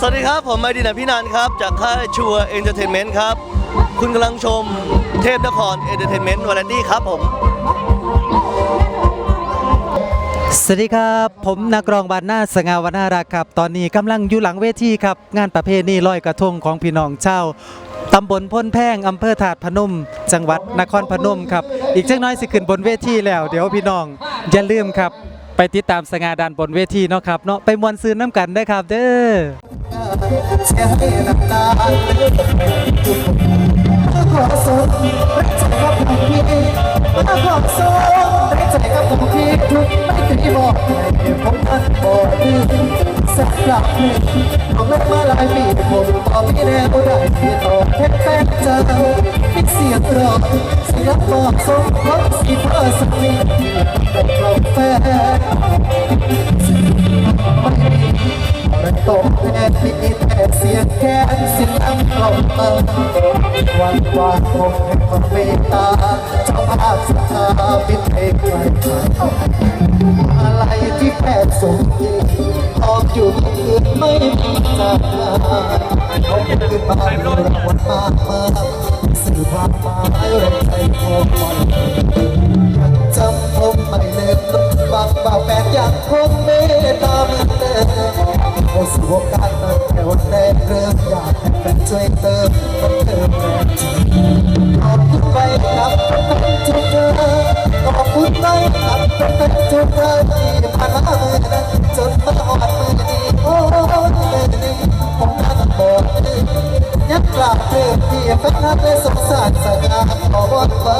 สวัสดีครับ ผมไอดินพี่นันครับ จากค่ายชัวเอนเตอร์เทนเมนต์ครับ คุณกำลังชมเทพนครเอนเตอร์เทนเมนต์วาไรตี้ครับผม สวัสดีครับ ผมนักร้องบานหน้าสงาวนารักครับ ตอนนี้กำลังอยู่หลังเวทีครับ งานประเพณีลอยกระทงของพี่น้องเจ้าตำบลพ้นแพงอำเภอถาดพนม จังหวัดนครพนมครับ อีกเจักหน้อยสิขึ้นบนเวทีแล้ว เดี๋ยวพี่น้องอย่าลืมครับ ไปติดตามสง่าดานบนเวทีเนาะครับเนาะไปมวนซื้อน้ำกันได้ครับเด้อเสียงร้อกดีสักครั้งหนึ่งผมเลิกมาหลายปีผมบอกพี่แน่ว่าได้ที่ต่อแทนแฟนเจอมีเสียงรอเสียงบอกส่งรถสีเธอ วันวานคงเป็นความเมตตาเจ้าภาพสถาปิดเพไกลอะไรที่แพ้ส่งที่ออกอยู่คืนไม่มีจาเขาคืนมาเรางวัลมากมากสื่อความหมายแรงใจของมันยังจำผมไม่ลืมบางบ่าวแฟนยังคงเมตตาเหมือนเดิม โอสู่โอกาสนั้นแค่วันแรกเริ่มอยากให้แฟนช่วยเติมมันเติมแรงใจขอบคุณไปครับทุกเธอขอบคุณไปครับเป็นทุกเธอที่ผ่านมาเมื่อนั้นจนมาหอดมือนี้โอ้ยเมื่อนี้ผมนั่งบอกยังกราบเธอที่แฟนนั้นเลยสงสารสกาขอวันฟ้า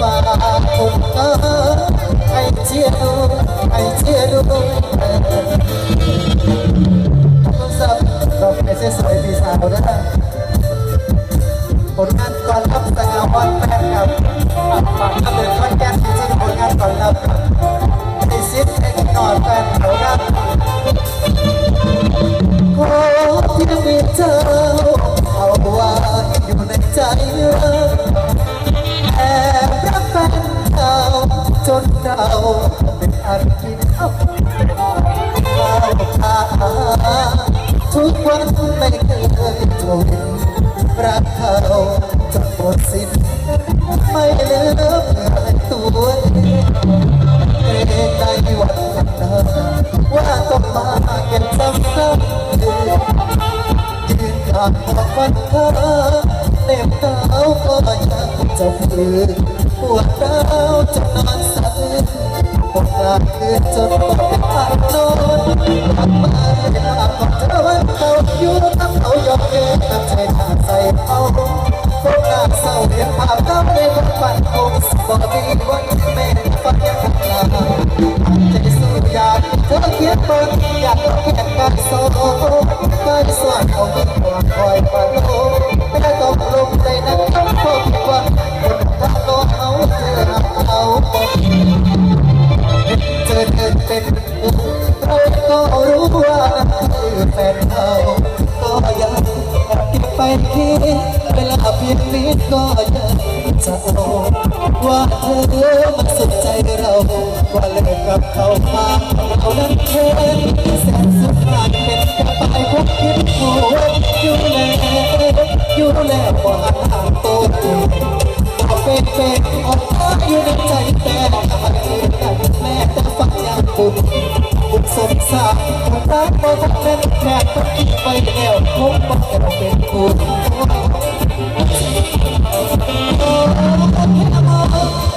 ฝากผมเออ ให้เชียดูให้เชียดูทุกสัปดาห์ไม่ใช่สวยพี่สาวนะผลงานก่อนรับสงาวันแฟนครับฝากทำเดินคอนแกนจริงผลงานก่อนรับไอซิดไอ้นอนแฟนเขาครับขอที่มีเธอเอาไว้อยู่ในใจเราแอบ นเราเป็นอันกินข้าวข้าวทุกวันไม่เคยจนรักเขาจนหมดสิ้นไม่เหลือเพื่อตัวเองเกรงในวันข้นว่าต้องมาเก็บซ้ำๆยืนข้างบอกฟันเธอเน็บเท้าก็ยังจะฝืน ปวดร้าวจนนอนสะอื้นปวดกลางคืนจนปวดเป็นพันนอนกลับมาเห็นภาพของเธอวันเก่าอยู่กับเขายอมเย็นกับใจขาดใส่เขาพวกนางเศร้าเห็นภาพเขาในวันฝันคงบอกดีวันแม่ฝันยังทำงานใจสู้อยากเธอเขียนบนอยากเขียนกันโซ่เคยสวดเอาดินหัวคอยฝันโลไม่ตกลงใจนั้นต้องพบวันคน เขาเจอเอาหมดเธอเป็นเราก็รู้ว่าคือแฟนเขาก็ยังเก็บไปคิดเวลาเพียงนิดก็ยังจะเอาว่าเธอมันสุดใจเราว่าเลิกกับเขามาเรานั้นเท่แสนสุดท้ายเป็นแค่ไปพบคิดหัวอยู่แล้วอยู่แล้วว่าห่างตัว เองเอาเป็นเป็นออกมาอยู่ในใจแต่ทำไมกันแม่แต่ฟังอย่างบุญบุญสงสารคนรักบ่ทันเป็นแม่ต้องคิดไปแล้วคงบ่เราเป็นคุณโอ้แค่มอง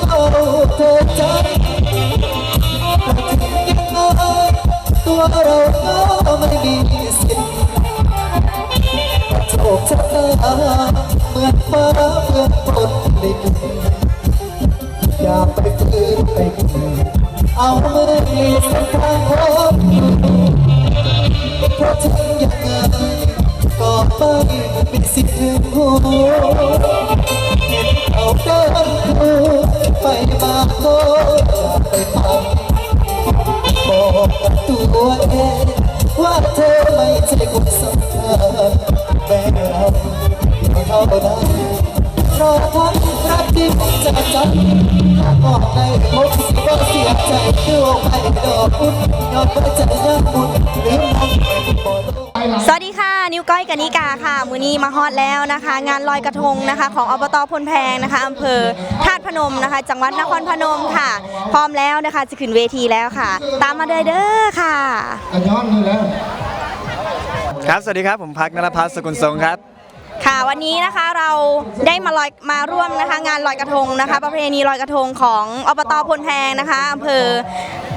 เอาเธอใจแต่ถึงยังไงตัวเราก็ไม่มีสิทธิ์โชคชะตา เหมือนฟ้าเหมือนฝนดินอย่าไปฝืนไปกินเอามือมีเส้นทางของอยู่เพราะถึงยัง ผมจะจำถ้าบอกในผมสิว่าเสียใจด้วยไม่ดอกบุญยอมไว้ใจยังบุญหรือมองไม่บนก้อยกนิกาค่ะ มือนี้มาฮอดแล้วนะคะ งานลอยกระทงนะคะ ของอบตพลแพงนะคะอำเภอธาตุพนมนะคะ จังหวัดนครพนมค่ะ พร้อมแล้วนะคะ จะขึ้นเวทีแล้วค่ะ ตามมาเลยเด้อค่ะครับ สวัสดีครับ ผมพักนรพัฒน์สกุลทรงครับ ค่ะวันนี้นะคะเราได้มาลอยมาร่วมนะคะ งานลอยกระทงนะคะ ประเพณีลอยกระทงของอบตพลแพงนะคะอำเภอ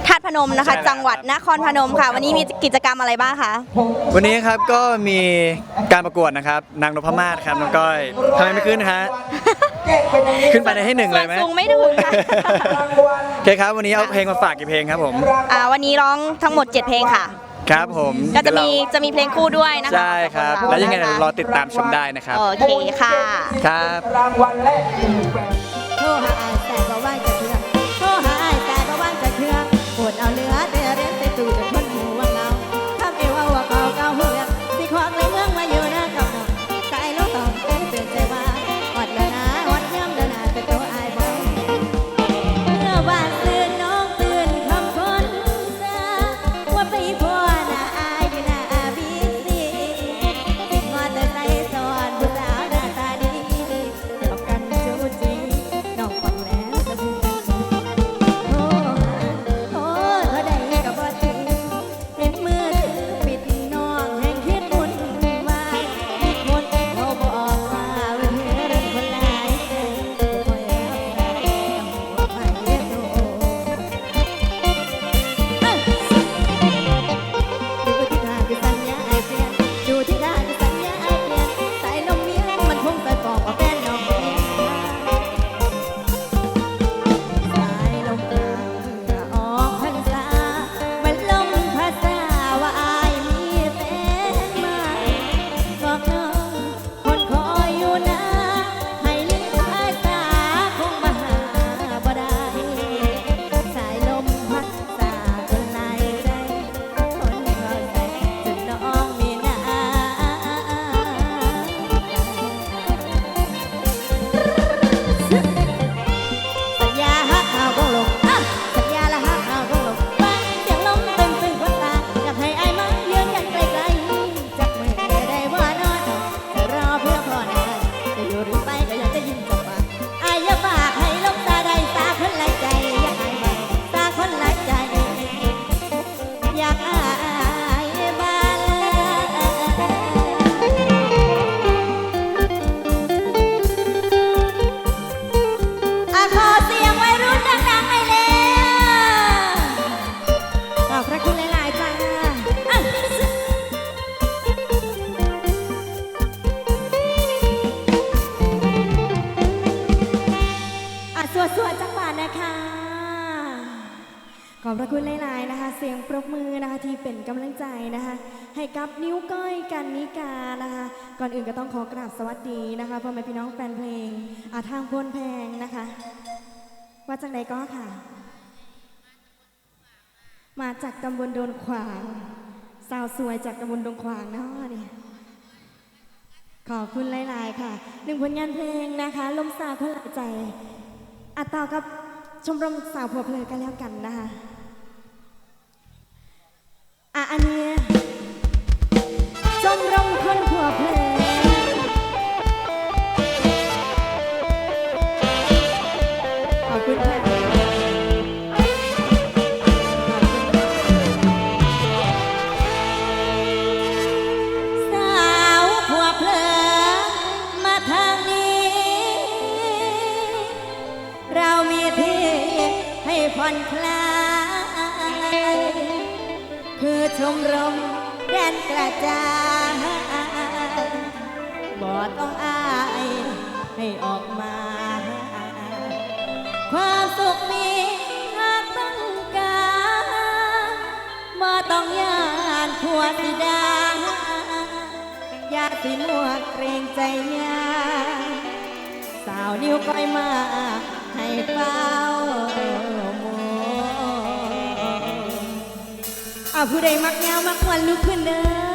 ธาตุพนมนะคะใช่แล้วจังหวัดนครพนมค่ะ วันนี้มีกิจกรรมอะไรบ้างคะวันนี้ครับก็มีการประกวดนะครับ นางนพมาศครับน้องก้อยทำไมไม่ขึ้นฮะขึ้นไปในให้หนึ่งเลยไหมส่วนสูงไม่ถึงค่ะโอเคครับวันนี้เอาเพลงมาฝากกี่เพลงครับผมอ่าวันนี้ร้องทั้งหมด 7 เพลงค่ะ ครับผมก็จะมีเดี๋ยวจะมีเพลงคู่ด้วยนะเราคะใช่ครับ ของแล้วยังไงนะคะเดี๋ยวรอติดตามชมได้นะครับ โอเคค่ะ ครับโทรหาอายแต่บ่ คะขอบพระคุณหลายๆนะคะ เสียงปรบมือนะคะที่เป็นกำลังใจนะคะ ให้กับนิ้วก้อยกันนิกานะคะ ก่อนอื่นก็ต้องขอกราบสวัสดีนะคะพ่อแม่พี่น้องแฟนเพลงอาทางพลแพงนะคะ ว่าจังใดก็ค่ะ มาจากตำบลโดนขวางสาวสวยจากตำบลโดนขวางเนาะเนี่ยขอบคุณหลาย ๆ ค่ะ หนึ่งผลงานเพลงนะคะ ลมสาวคนละใจ อัดต่อกับ ชมรมสาวผัวเพลินกันแล้วกันนะคะอะอันนี้ชมรมคนผัวเพลิน อนคลายคือชมรมแดนกระจายบ่ต้องอายให้ออกมา ความสุขมีหากต้องการบ่ต้องยานผัวสิดาอย่าสิมัวเกรงใจยาสาวนิ้วก้อยมาให้เฝ้า ผู้ใดมักยาวมักวันลุกขึ้นเด้อ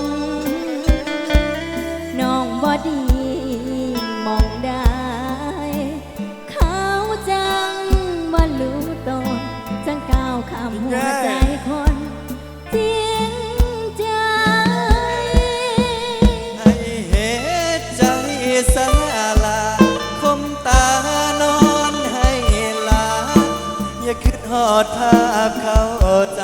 น น้องบอดีมองได้ เขาจังบ่รู้ตนจังก้าวข้ามหัวใจคนจริงใจให้เหตุใจสาลาคมตานอนให้ลา อย่าคิดหอดภาพเขาจั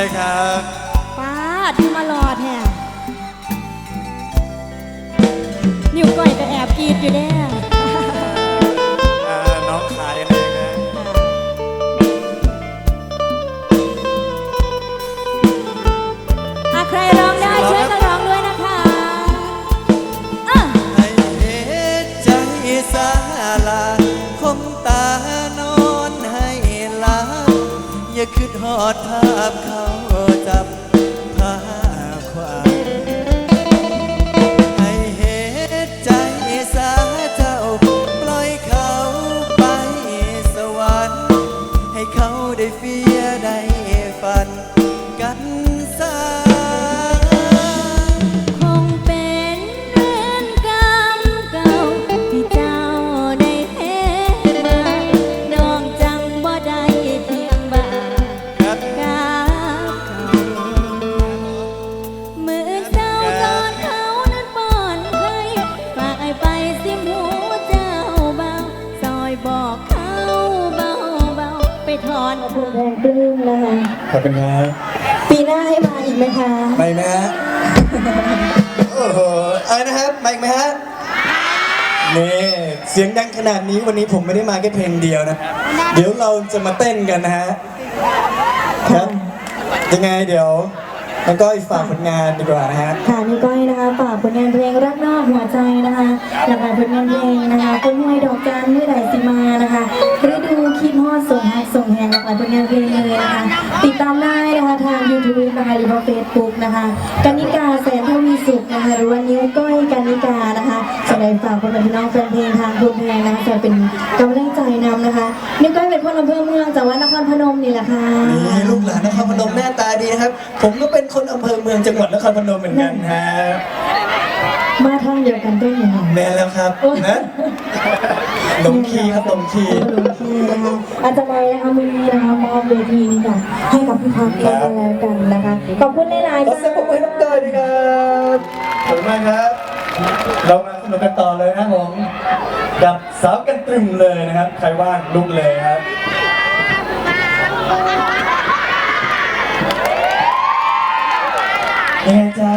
ช่ไหมคะใช่ครับ อดหอดภาพเขาจับผ้าความ อบคุณครับปีหน้าให้มาอีกไหมคะไปไหมฮะโอ้โหอะไรนะครับมาอีกไหมฮะนี่เสียงดังขนาดนี้วันนี้ผมไม่ได้มาแค่เพลงเดียวนะ เดี๋ยวเราจะมาเต้นกันนะฮะครับยังไงเดี๋ยว นิ้วก้อยฝากผลงานดีกว่านะฮะ ค่ะนี่ก้อยนะคะฝากผลงานเพลงรักนอกหัวใจนะคะหลากหลายผลงานเพลงนะคะต้นห้วยดอกจันทร์เมื่อใดสิมานะคะฤดูคิดฮอดส่งฮักส่งแหงหลากหลายผลงานเพลงเลยนะคะติดตามได้นะคะทาง YouTube นะคะหรือว่าเฟซบุ๊กนะคะกานิกาแสนทวีสุขนะคะหรือว่านิ้วก้อยกานิกานะคะ จะได้ฝากคนเป็นพี่น้องแฟนเพลงทางคุณเพลงนะคะจะเป็นกำลังใจนำนะคะนิ้วก้อยเป็นคนอำเภอเมืองจังหวัดนครพนมนี่แหละค่ะนี่ลูกหลานนครพนมหน้าตาดีนะครับ ผมก็เป็นคนอำเภอเมืองจังหวัดนครพนมเหมือนกันฮะมาทางเดียวกันด้วยเหรอแม่แล้วครับนะดมคีครับดมคีโอเคนะคะอาจารย์ใดนะคะมือนี้นะคะมอบเวทีนี้ค่ะให้กับพี่พักก็แล้วกันนะคะขอบคุณหลายขอๆเสียงปรบมือให้น้องเตยด้วยครับขอบคุณมากครับ เรามาสนุกกันต่อเลยนะผมกับสาวกันตรึมเลยนะครับ ใครว่างลุกเลยครับ ยังไงจ๊ะ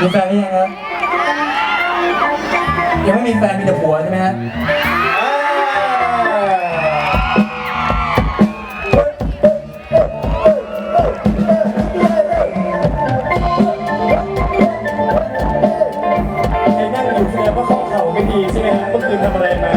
มีแฟนหรือยังครับ ยังไม่มีแฟนมีแต่ผัวใช่ไหมฮะ ฮ